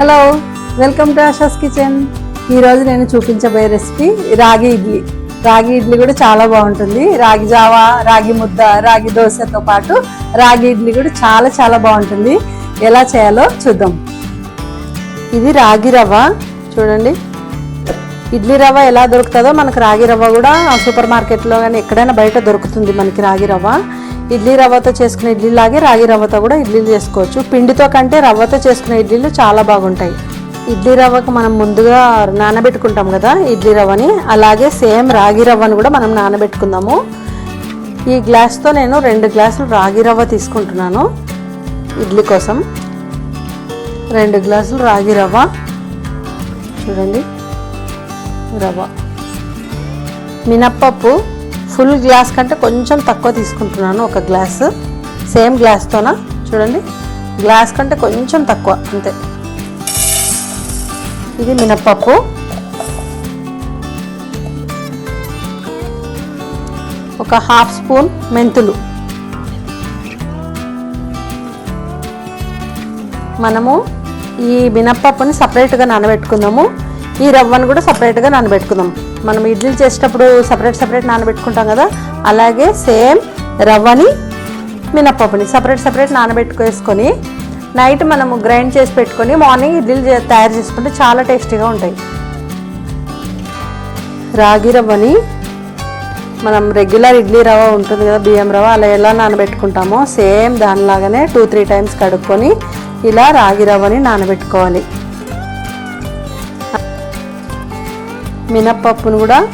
Hello welcome to Asha's kitchen ఈరోజు నేను చూపించబోయే రెసిపీ రాగి ఇడ్లీ. రాగి ఇడ్లీ కూడా చాలా బాగుంటుంది. రాగి జావా రాగి ముద్ద రాగి దోశతో పాటు రాగి ఇడ్లీ కూడా చాలా చాలా బాగుంటుంది. ఎలా చేయాలో చూద్దాం. ఇది రాగి రవ్వ. చూడండి. ఇడ్లీ రవ్వ ఎలా దొరుకుతుందో మనకు రాగి రవ్వ కూడా సూపర్ మార్కెట్లో కానీ ఎక్కడైనా బయట దొరుకుతుంది మనకి రాగి రవ్వ. ఇడ్లీ రవ్వతో చేసుకునే ఇడ్లీ లాగే రాగి రవ్వతో కూడా ఇడ్లీలు చేసుకోవచ్చు. పిండితో కంటే రవ్వతో చేసుకునే ఇడ్లీలు చాలా బాగుంటాయి. ఇడ్లీ రవ్వకు మనం ముందుగా నానబెట్టుకుంటాం కదా ఇడ్లీ రవ్వని. అలాగే సేమ్ రాగి రవ్వని కూడా మనం నానబెట్టుకుందాము. ఈ గ్లాస్తో నేను రెండు గ్లాసులు రాగి రవ్వ తీసుకుంటున్నాను ఇడ్లీ కోసం. రెండు గ్లాసులు రాగి రవ్వ. చూడండి. రవ్వ. మినప్పప్పు. ఫుల్ గ్లాస్ కంటే కొంచెం తక్కువ తీసుకుంటున్నాను ఒక గ్లాస్. సేమ్ గ్లాస్తోన చూడండి. గ్లాస్ కంటే కొంచెం తక్కువ అంతే. ఇది మినప్పప్పు. ఒక హాఫ్ స్పూన్ మెంతులు. మనము ఈ మినప్పప్పుని సపరేట్గా నానబెట్టుకుందాము. ఈ రవ్వను కూడా సపరేట్గా నానబెట్టుకుందాం. మనం ఇడ్లీ చేసేటప్పుడు సపరేట్ సపరేట్ నానబెట్టుకుంటాం కదా? అలాగే సేమ్ రవ్వని మినప్పప్పుని సపరేట్ సపరేట్ నానబెట్టుకేసుకొని నైట్ మనము గ్రైండ్ చేసి పెట్టుకొని మార్నింగ్ ఇడ్లీలు తయారు చేసుకుంటే చాలా టేస్టీగా ఉంటాయి. రాగి రవ్వని మనం రెగ్యులర్ ఇడ్లీ రవ్వ ఉంటుంది కదా బియ్యం రవ్వ అలా ఎలా నానబెట్టుకుంటామో సేమ్ దానిలాగానే టూ త్రీ టైమ్స్ కడుక్కొని ఇలా రాగి రవ్వని నానబెట్టుకోవాలి. మినప్పప్పును కూడా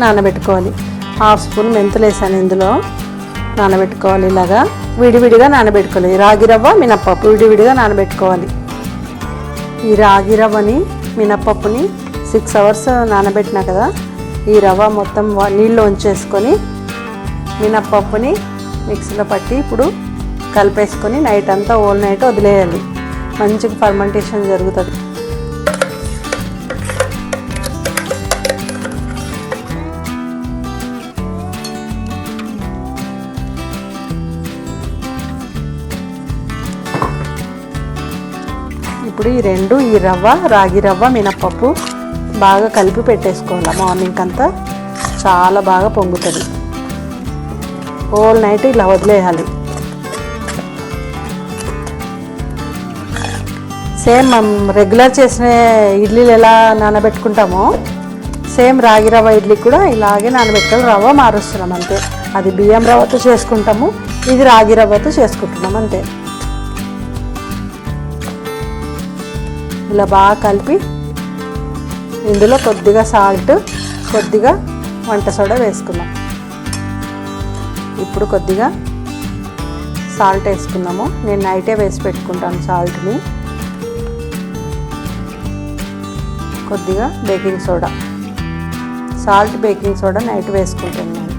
నానబెట్టుకోవాలి. హాఫ్ స్పూన్ మెంతులు వేసాను ఇందులో. నానబెట్టుకోవాలి ఇలాగా. విడివిడిగా నానబెట్టుకోవాలి. రాగి రవ్వ మినప్పప్పు విడివిడిగా నానబెట్టుకోవాలి. ఈ రాగి రవ్వని మినప్పప్పుని సిక్స్ అవర్స్ నానబెట్టినా కదా ఈ రవ్వ మొత్తం నీళ్ళు ఉంచేసుకొని మినప్పప్పుని మిక్సీలో పట్టి ఇప్పుడు కలిపేసుకొని నైట్ అంతా ఓల్ నైట్ వదిలేయాలి. మంచిగా ఫర్మెంటేషన్ జరుగుతుంది. ఇప్పుడు ఈ రెండు ఈ రవ్వ రాగి రవ్వ మినప్పప్పు బాగా కలిపి పెట్టేసుకోవాలి. మార్నింగ్ అంతా చాలా బాగా పొంగుతుంది. హోల్ నైట్ ఇలా వదిలేయాలి. సేమ్ మనం రెగ్యులర్ చేసిన ఇడ్లీలు ఎలా నానబెట్టుకుంటామో సేమ్ రాగి రవ్వ ఇడ్లీ కూడా ఇలాగే నానబెట్టాలి. రవ్వ మారుస్తున్నాం అంతే. అది బియ్యం రవ్వతో చేసుకుంటాము ఇది రాగి రవ్వతో చేసుకుంటున్నాం అంతే. ఇలా బాగా కలిపి ఇందులో కొద్దిగా సాల్ట్ కొద్దిగా వంట సోడా వేసుకుందాం. ఇప్పుడు కొద్దిగా సాల్ట్ వేసుకుందాము. నేను నైటే వేసి పెట్టుకుంటాను సాల్ట్ని. కొద్దిగా baking soda. Salt baking soda night వేసుకుంటాను నేను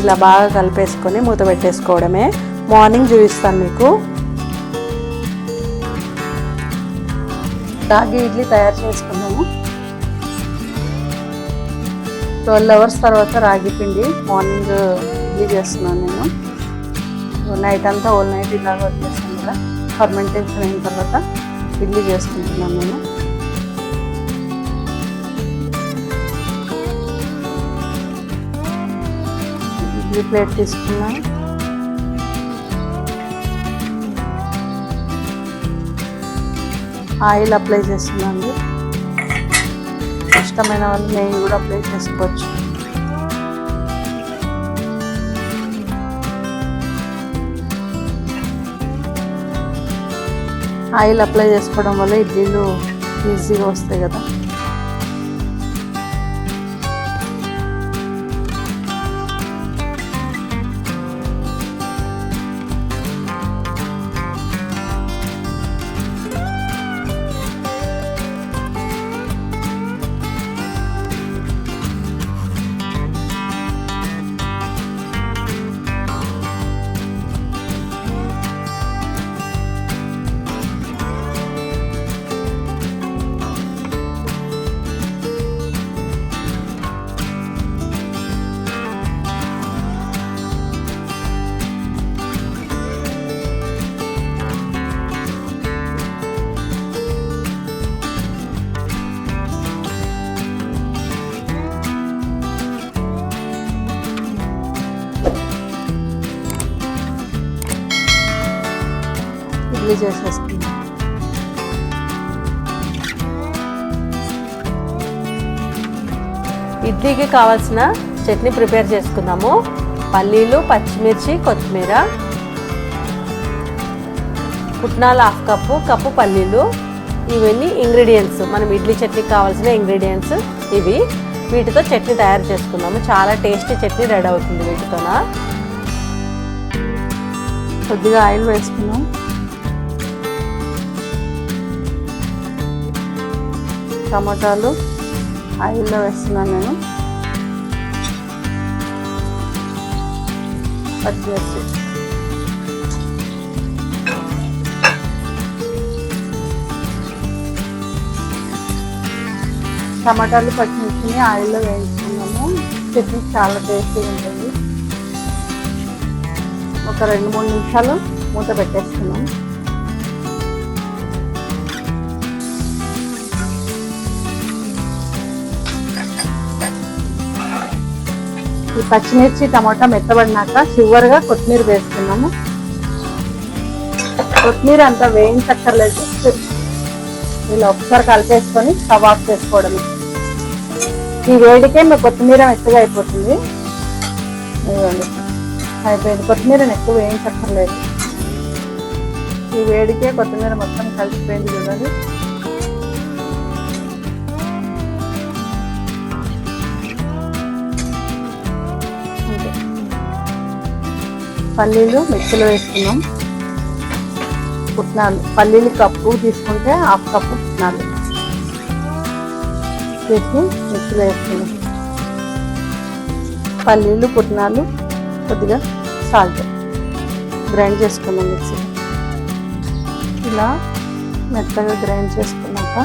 ఇలా బాగా కలిపేసుకొని మూత పెట్టేసుకోవడమే. మార్నింగ్ చూపిస్తాను మీకు. రాగి ఇడ్లీ తయారు చేసుకున్నాము ట్వెల్వ్ అవర్స్ తర్వాత రాగి పిండి మార్నింగ్ ఇడ్లీ చేస్తున్నాను నేను. నైట్ అంతా ఓల్ నైట్ ఇలాగ వదిలేసాను కదా. ఫర్మెంటేషన్ అయిన తర్వాత ఇడ్లీ చేసుకుంటున్నాను నేను. ఈ ప్లేట్ తీసుకున్నాను ఆయిల్ అప్లై చేస్తున్నాను. ఇష్టమైన వాళ్ళు నెయ్యి కూడా అప్లై చేసుకోవచ్చు. ఆయిల్ అప్లై చేసుకోవడం వల్ల ఇడ్లీలు ఈజీగా వస్తాయి కదా. ఇడ్లీ ఇడ్లీకి కావాల్సిన చట్నీ ప్రిపేర్ చేసుకుందాము. పల్లీలు పచ్చిమిర్చి కొత్తిమీర. పుట్నాలు హాఫ్ కప్పు కప్పు పల్లీలు. ఇవన్నీ ఇంగ్రీడియంట్స్. మనం ఇడ్లీ చట్నీకి కావాల్సిన ఇంగ్రీడియంట్స్ ఇవి. వీటితో చట్నీ తయారు చేసుకుందాము. చాలా టేస్టీ చట్నీ రెడీ అవుతుంది వీటితోన. కొద్దిగా ఆయిల్ వేసుకున్నాం టమాటాలు ఆయిల్లో వేస్తున్నాను నేను. పచ్చిమిర్చి టమాటాలు పచ్చిమిర్చిని ఆయిల్లో వేయించుకున్నాము. చట్నీ చాలా టేస్టీగా ఉంటుంది. ఒక రెండు మూడు నిమిషాలు మూత పెట్టేస్తున్నాము ఈ పచ్చిమిర్చి టమాటా మెత్తబడినాక చివరిగా కొత్తిమీర వేస్తున్నాము కొత్తిమీర అంతా వేయించక్కర్లేదు. ఇలా ఒకసారి కలిపేసుకొని స్టవ్ ఆఫ్ ఈ వేడికే మీ కొత్తిమీర మెత్తగా అయిపోతుంది. అయిపోయింది. కొత్తిమీరని ఎక్కువ వేయించక్కర్లేదు. ఈ వేడికే కొత్తిమీర మొత్తం కలిసిపోయింది చూడండి. పల్లీలు మిక్సీలో వేసుకున్నాం. పుట్నాలు పల్లీలు కప్పు తీసుకుంటే హాఫ్ కప్పు పుట్నాలు వేసి మిక్సీలో వేసుకున్నాం. పల్లీలు పుట్నాలు కొద్దిగా సాల్ట్ గ్రైండ్ చేసుకున్నాం మిక్సీ. ఇలా మెత్తగా గ్రైండ్ చేసుకున్నాక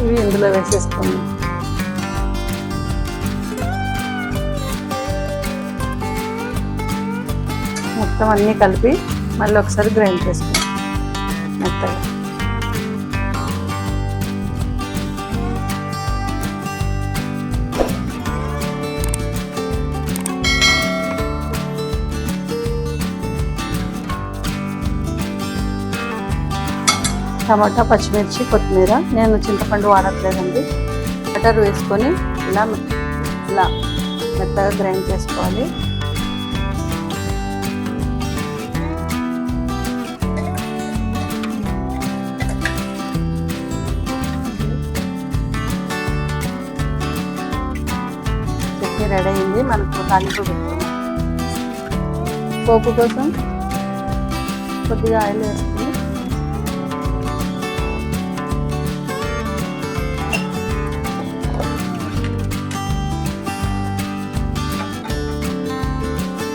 ఇవి ఇందులో వేసేసుకున్నాం. మొత్తం అన్నీ కలిపి మళ్ళీ ఒకసారి గ్రైండ్ చేసుకోండి మెత్తగా. టమాటా పచ్చిమిర్చి కొత్తిమీర. నేను చింతపండు వాడట్లేదండి. బటర్ వేసుకొని ఇలా ఇలా మెత్తగా గ్రైండ్ చేసుకోవాలి. రెడీ మనకు తాలింపు పెట్టుకున్నాం పోపు కోసం కొద్దిగా ఆయిల్ వేసుకుని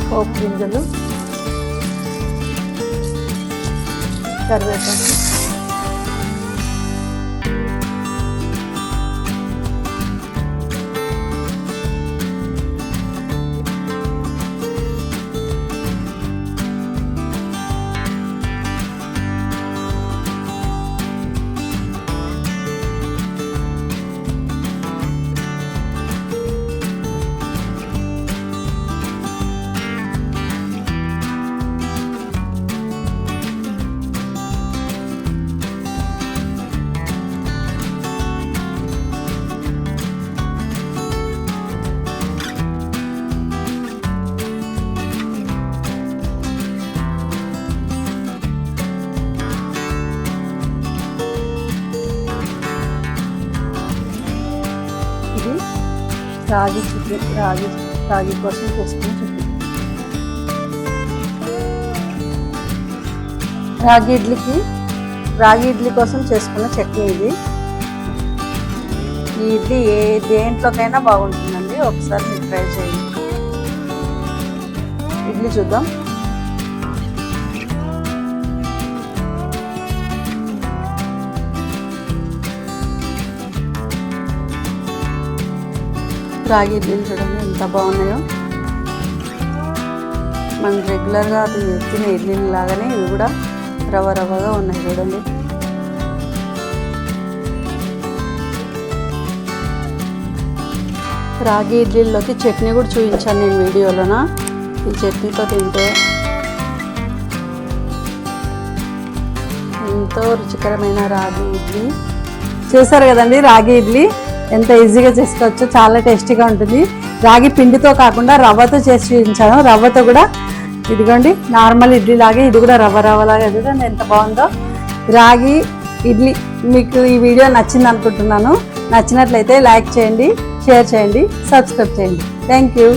పోపు గింజలు కరివేపాకు రాగి చికెన్ రాగి రాగి కోసం చేసుకుని చికెన్ రాగి ఇడ్లీకి రాగి ఇడ్లీ కోసం చేసుకున్న చట్నీ ఇది. ఈ ఇడ్లీ ఏ దేంట్లోకైనా బాగుంటుందండి. ఒకసారి మీరు ట్రై చేయండి. ఇడ్లీ చూద్దాం. రాగి ఇడ్లీలు చూడండి ఎంత బాగున్నాయో. మనం రెగ్యులర్గా అది తినే ఇడ్లీలు లాగానే ఇవి కూడా రవ్వ రవ్వగా ఉన్నాయి చూడండి. రాగి ఇడ్లీల్లోకి చట్నీ కూడా చూపించాను నేను వీడియోలోన. ఈ చట్నీతో తింటే ఎంతో రుచికరమైన రాగి ఇడ్లీ. చూసారు కదండి రాగి ఇడ్లీ? ఎంత ఈజీగా చేసుకోవచ్చో చాలా టేస్టీగా ఉంటుంది. రాగి పిండితో కాకుండా రవ్వతో చేసి చూపించాను. రవ్వతో కూడా ఇదిగోండి నార్మల్ ఇడ్లీ లాగే ఇది కూడా రవ్వ రవ్వలాగా చూడండి ఎంత బాగుందో. రాగి ఇడ్లీ మీకు ఈ వీడియో నచ్చింది అనుకుంటున్నాను. నచ్చినట్లయితే లైక్ చేయండి షేర్ చేయండి సబ్స్క్రైబ్ చేయండి. Thank you.